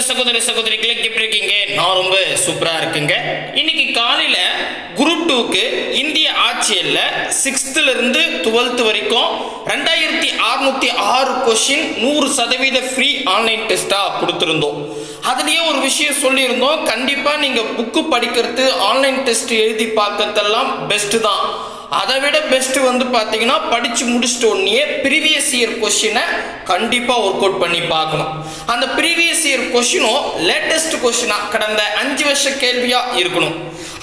அன்பு சகோதர சகோதரிகளை எப்படி இருக்கீங்க. நான் ரொம்ப சூப்பரா இருக்குங்க. இன்னைக்கு காலையில குரூப் டூக்கு இந்திய ஆட்சியில் சிக்ஸ்த்ல இருந்து டுவெல்த் வரைக்கும் ரெண்டாயிரத்தி அறுநூத்தி ஆறு கொஸ்டின் நூறு சதவீத ஃப்ரீ ஆன்லைன் டெஸ்டா கொடுத்துருந்தோம். அதுலயே ஒரு விஷயம் சொல்லியிருந்தோம். கண்டிப்பா நீங்க புக்கு படிக்கிறது ஆன்லைன் டெஸ்ட் எழுதி பார்க்கறதெல்லாம் பெஸ்ட் தான். அதை விட பெஸ்ட் வந்து பார்த்தீங்கன்னா படிச்சு முடிச்சிட்ட உடனே ப்ரீவியஸ் இயர் கொஷினை கண்டிப்பாக ஒர்க் அவுட் பண்ணி பார்க்கணும். அந்த ப்ரீவியஸ் இயர் கொஷினும் லேட்டஸ்ட் கொஷினாக கடந்த அஞ்சு வருஷ கேள்வியாக இருக்கணும்.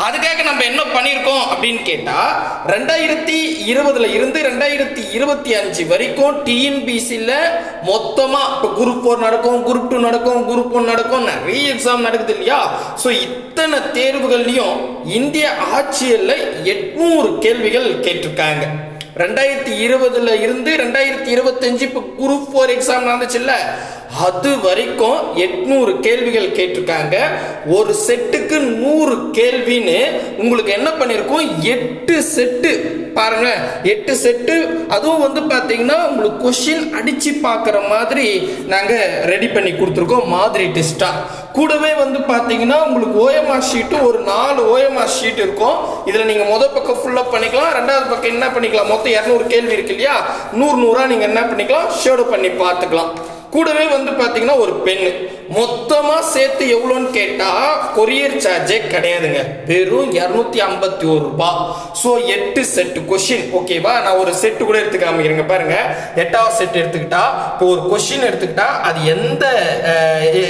அதுக்காக நம்ம என்ன பண்ணியிருக்கோம் அப்படின்னு கேட்டால் ரெண்டாயிரத்தி இருபதுல இருந்து ரெண்டாயிரத்தி இருபத்தி அஞ்சு வரைக்கும் டிஎன்பிசியில் மொத்தமாக இப்போ குரூப் ஃபோர் நடக்கும் குரூப் டூ நடக்கும் குரூப் ஒன் நடக்கும் நிறைய எக்ஸாம் நடக்குது இல்லையா? ஸோ இத்தனை தேர்வுகள்லையும் இந்திய ஆட்சியில் எட்நூறு கேள்விகள் கேட்டிருக்காங்க. ரெண்டாயிரத்தி இருபதுல இருந்து ரெண்டாயிரத்தி இருபத்தஞ்சு இப்போ குரூப் ஃபோர் எக்ஸாம் நடந்துச்சுல்ல? அது வரைக்கும் எட்நூறு கேள்விகள் கேட்டிருக்காங்க. ஒரு செட்டுக்கு நூறு கேள்வின்னு உங்களுக்கு என்ன பண்ணியிருக்கோம்? எட்டு செட்டு. பாருங்க எட்டு செட்டு. அதுவும் வந்து பார்த்தீங்கன்னா உங்களுக்கு கொஷின் அடித்து பார்க்குற மாதிரி நாங்கள் ரெடி பண்ணி கொடுத்துருக்கோம் மாதிரி டெஸ்ட்டாக கூடவே வந்து பார்த்தீங்கன்னா உங்களுக்கு ஓஎம்ஆர் ஷீட்டு ஒரு நாலு ஓஎம்ஆர் ஷீட் இருக்கும். இதில் நீங்கள் முதல் பக்கம் ஃபுல்லாக பண்ணிக்கலாம். ரெண்டாவது பக்கம் என்ன பண்ணிக்கலாம்? மொத்தம் இரநூறு கேள்வி இருக்கு இல்லையா? நூறு நூறாக நீங்கள் என்ன பண்ணிக்கலாம்? ஷேடோ பண்ணி பார்த்துக்கலாம். கூடவே வந்து பார்த்தீங்கன்னா ஒரு பென்னு மொத்தமாக சேர்த்து எவ்வளோன்னு கேட்டால் கொரியர் சார்ஜே கிடையாதுங்க. வெறும் இரநூத்தி ஐம்பத்தி ஒரு ரூபா. ஸோ எட்டு செட்டு கொஷின் ஓகேவா நான் ஒரு செட்டு கூட எடுத்து காமிக்கிறேங்க பாருங்க. எட்டாவது செட் எடுத்துக்கிட்டா இப்போ ஒரு கொஷின் எடுத்துக்கிட்டா அது எந்த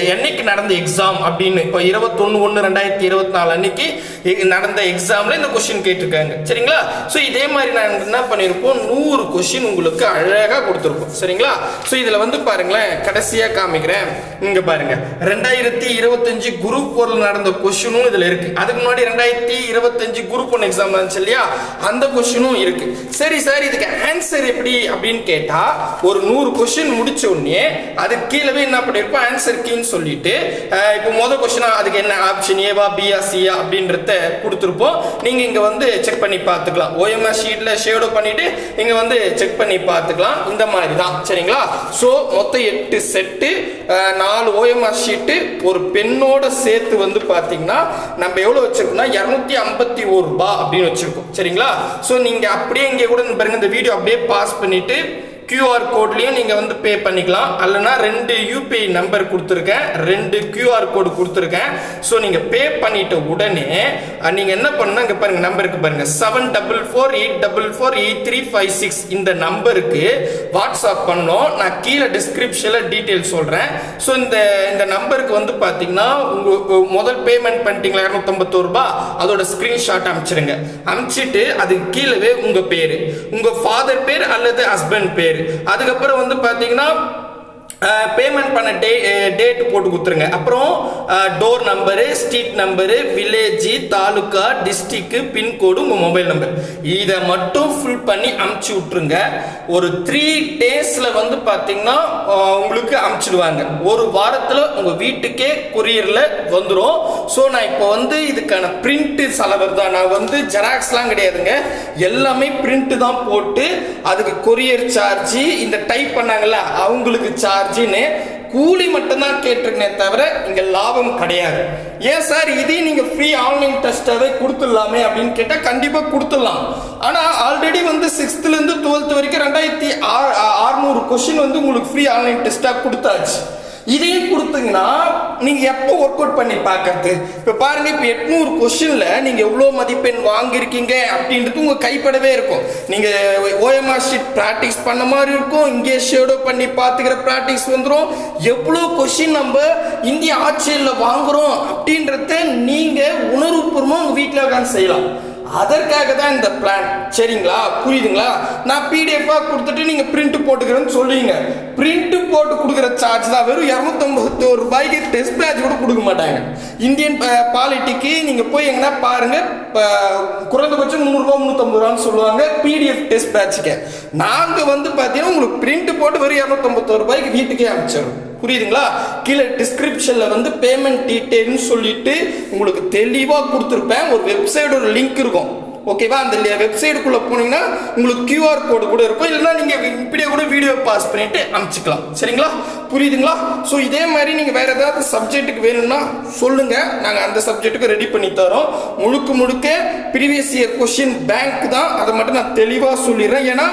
என்னைக்கு நடந்த எக்ஸாம் அப்படின்னு இப்போ இருபத்தொன்று ஒன்று ரெண்டாயிரத்தி இருபத்தி நாலு அன்னைக்கு எ- நடந்த எக்ஸாமில் இந்த கொஷின் கேட்டிருக்காங்க. சரிங்களா? ஸோ இதே மாதிரி நாங்கள் என்ன பண்ணியிருப்போம்? நூறு கொஷின் உங்களுக்கு அழகாக கொடுத்துருக்கோம் சரிங்களா? ஸோ இதில் வந்து பாருங்களேன் கடைசியாக காமிக்கிறேன். இங்கே பாருங்க. ரெண்டாயிரத்தி இருபத்தஞ்சு குரூப் பொருள் நடந்த கொஷினும் இதில் இருக்கு. அதுக்கு முன்னாடி ரெண்டாயிரத்தி இருபத்தஞ்சு குரூப் ஒன் எக்ஸாம் இருந்துச்சு இல்லையா? அந்த கொஷினும் இருக்கு. சரி சார் இதுக்கு ஆன்சர் எப்படி அப்படின்னு கேட்டா ஒரு நூறு கொஷின் முடிச்ச உடனே அது கீழவே என்ன பண்ணிருப்போம்? ஆன்சர் கீன்னு சொல்லிட்டு இப்போ முதல் கொஸ்டினா அதுக்கு என்ன ஆப்ஷன் ஏவா பிஆர் சியா அப்படின்றத கொடுத்துருப்போம். நீங்க இங்க வந்து செக் பண்ணி பார்த்துக்கலாம். ஓஎம்ஆர் ஷீட்ல ஷேடோ பண்ணிட்டு நீங்க வந்து செக் பண்ணி பார்த்துக்கலாம். இந்த மாதிரி தான் சரிங்களா? ஸோ மொத்தம் எட்டு செட்டு நாலு ஓஎம்ஆர் ஷீட்டு ஒரு பெண்ணோட சேர்த்து வந்து பார்த்தீங்கன்னா நம்ம எவ்வளோ வச்சிருக்கோம்னா இரநூத்தி ஐம்பத்தி ஒரு ரூபா அப்படின்னு வச்சிருக்கோம். சரிங்களா? ஸோ நீங்கள் அப்படியே இங்கே கூட இந்த பாருங்க இந்த வீடியோ அப்படியே பாஸ் பண்ணிவிட்டு கியூஆர் கோட்லேயும் நீங்கள் வந்து பே பண்ணிக்கலாம். அல்லனா ரெண்டு யூபிஐ நம்பர் கொடுத்துருக்கேன். ரெண்டு கியூஆர் கோடு கொடுத்துருக்கேன். ஸோ நீங்கள் பே பண்ணிட்ட உடனே நீங்கள் என்ன பண்ணால் இங்கே பாருங்கள் நம்பருக்கு பாருங்கள் seven double four eight double four eight three five six இந்த நம்பருக்கு வாட்ஸ்அப் பண்ணோம் நான் கீழே டிஸ்கிரிப்ஷனில் டீட்டெயில் சொல்கிறேன் ஸோ இந்த இந்த நம்பருக்கு வந்து பார்த்தீங்கன்னா உங்கள் முதல் பேமெண்ட் பண்ணிட்டீங்களா? இரநூத்தம்பத்தோரு ரூபா அதோட ஸ்க்ரீன்ஷாட் அனுப்பிச்சிருங்க அனுப்பிச்சிட்டு அதுக்கு கீழவே உங்கள் பேர். உங்கள் ஃபாதர் பேர் அல்லது ஹஸ்பண்ட் பேர். அதுக்கப்புறம் வந்து பார்த்தீங்கன்னா பேமெண்ட் பண்ண டே டேட் போட்டு கொடுத்துருங்க. அப்புறம் door number street number village taluka district pincode உங்கள் மொபைல் நம்பர் இதை மட்டும் ஃபில் பண்ணி அமுச்சு விட்ருங்க ஒரு த்ரீ டேஸில் வந்து பார்த்தீங்கன்னா உங்களுக்கு அமுச்சிடுவாங்க. ஒரு வாரத்தில் உங்கள் வீட்டுக்கே கொரியரில் வந்துடும் ஸோ நான் இப்போ வந்து இதுக்கான பிரிண்ட்டு பிரிண்ட் அளவர் தான். நான் வந்து ஜெராக்ஸ்லாம் கிடையாதுங்க. எல்லாமே பிரிண்ட் தான் போட்டு அதுக்கு கொரியர் சார்ஜ் இந்த டைப் பண்ணாங்கல்ல அவங்களுக்கு சார்ஜின்னு கூலி மட்டும்தான் கேட்டிருக்கனே தவிர இங்க லாபம் கிடையாது. ஏன் சார் இதையும் நீங்க ஃப்ரீ ஆன்லைன் டெஸ்ட்டாகவே கொடுத்துடலாமே அப்படின்னு கேட்டால் கண்டிப்பா கொடுத்துடலாம். ஆனா ஆல்ரெடி வந்து சிக்ஸ்த்துலேருந்து டுவெல்த் வரைக்கும் ரெண்டாயிரத்தி ஆறுநூறு கொஸ்டின் வந்து உங்களுக்கு ஃப்ரீ ஆன்லைன் டெஸ்ட்டாக கொடுத்தாச்சு. இதையும் கொடுத்தீங்கன்னா நீங்க எப்போ ஒர்க் அவுட் பண்ணி பார்க்கறது? இப்போ பாருங்க இப்போ எட்நூறு கொஸ்டின்ல நீங்க எவ்வளோ மதிப்பெண் வாங்கியிருக்கீங்க அப்படின்றது உங்க கைப்படவே இருக்கும். நீங்க ஓஎம்ஆர் ஷீட் ப்ராக்டிஸ் பண்ண மாதிரி இருக்கும். இங்கே ஷேடோ பண்ணி பார்த்துக்கிற ப்ராக்டிஸ் வந்துடும் எவ்வளோ கொஸ்டின் நம்ம இந்திய ஆட்சியில் வாங்குறோம் அப்படின்றத நீங்க உணர்வுபூர்வமாக உங்க வீட்டில் உட்காந்து செய்யலாம். அதற்காக தான் இந்த பிளான் சரிங்களா? புரியுதுங்களா? நான் பிடிஎஃபாக கொடுத்துட்டு நீங்கள் பிரிண்ட் போட்டுக்கிறேன்னு சொல்லுவீங்க பிரிண்ட் போட்டு கொடுக்குற சார்ஜ் தான் வெறும் இரநூத்தம்பத்தோரு ரூபாய்க்கு டெஸ்ட் பேட்ச் கூட கொடுக்க மாட்டாங்க. இந்தியன் பாலிட்டிக்கு நீங்கள் போய் எங்கன்னா பாருங்கள் இப்போ குறைந்தபட்சம் முந்நூறுரூவா முந்நூற்றம்பது ரூபான்னு சொல்லுவாங்க பிடிஎஃப் டெஸ்ட் பேட்சுக்கு நாங்கள் வந்து பார்த்தீங்கன்னா உங்களுக்கு பிரிண்ட் போட்டு வெறும் இரநூத்தம்பத்தோரு ரூபாய்க்கு வீட்டுக்கே அனுப்பிச்சிடுறோம். புரியுதுங்களா? கீழே டிஸ்கிரிப்ஷனில் வந்து பேமெண்ட் டீட்டெயில்னு சொல்லிட்டு உங்களுக்கு தெளிவாக கொடுத்துருப்பேன். ஒரு வெப்சைட் ஒரு லிங்க் இருக்கும். ஓகேவா அந்த வெப்சைட்டுக்குள்ளே போனீங்கன்னா உங்களுக்கு கியூஆர் கோடு கூட இருக்கும். இல்லைன்னா நீங்கள் இப்படியே கூட வீடியோ பாஸ் பண்ணிட்டு அனுப்பிச்சிக்கலாம். சரிங்களா? புரியுதுங்களா? ஸோ இதே மாதிரி நீங்கள் வேறு ஏதாவது சப்ஜெக்ட்டுக்கு வேணும்னா சொல்லுங்கள் நாங்கள் அந்த சப்ஜெக்ட்டுக்கு ரெடி பண்ணி தரோம். முழுக்க முழுக்க ப்ரீவியஸ் இயர் கொஷின் பேங்க் தான். அதை மட்டும் நான் தெளிவாக சொல்லிடுறேன். ஏன்னா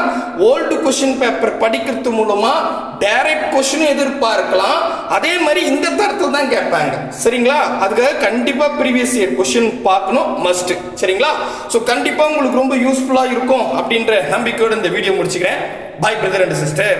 ஓல்டு கொஷின் பேப்பர் படிக்கிறது மூலமாக டைரக்ட் கொஷினும் எதிர்பார்க்கலாம். அதே மாதிரி இந்த தரத்தில் தான் கேட்பாங்க. சரிங்களா? அதுக்காக கண்டிப்பாக ப்ரீவியஸ் இயர் கொஷின் பார்க்கணும் மஸ்ட் சரிங்களா? ஸோ கண்டிப்பாக உங்களுக்கு ரொம்ப யூஸ்ஃபுல்லாக இருக்கும் அப்படின்ற நம்பிக்கையோட இந்த வீடியோ முடிச்சுக்கிறேன். பாய் பிரதர் அண்ட் சிஸ்டர்